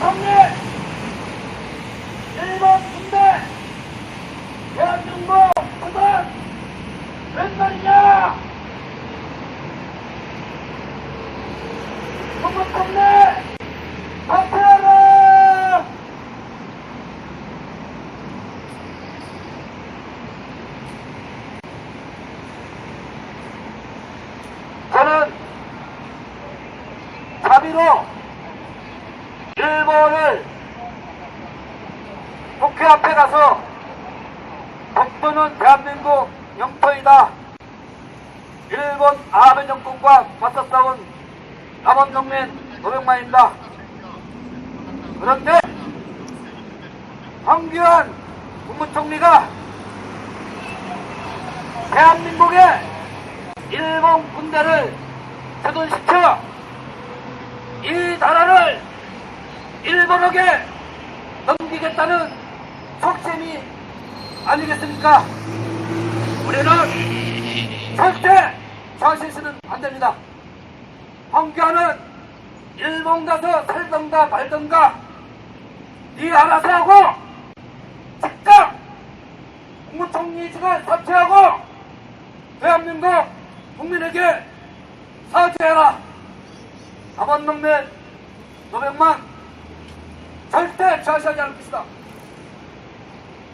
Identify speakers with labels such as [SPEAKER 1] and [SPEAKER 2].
[SPEAKER 1] 총리 일본 군대 대한민국 수단 웬 말이냐? 중국 총리 사퇴하라! 저는 자비로 일본을 국회 앞에 가서 독도는 대한민국 영토이다. 일본 아베 정권과 맞서 싸운 남원농민 노백만입니다. 그런데 황교안 국무총리가 대한민국에 일본 군대를 퇴근시켜 이 나라를 일본에게 넘기겠다는 속셈이 아니겠습니까? 우리는 절대 저실수는 안 됩니다. 황교안은 일본 가서 살던가 말던가 네 알아서 하고 즉각 국무총리직을 사퇴하고 대한민국 국민에게 사죄해라. 남원농민 노백만 절대 저시하지 않을 것이다.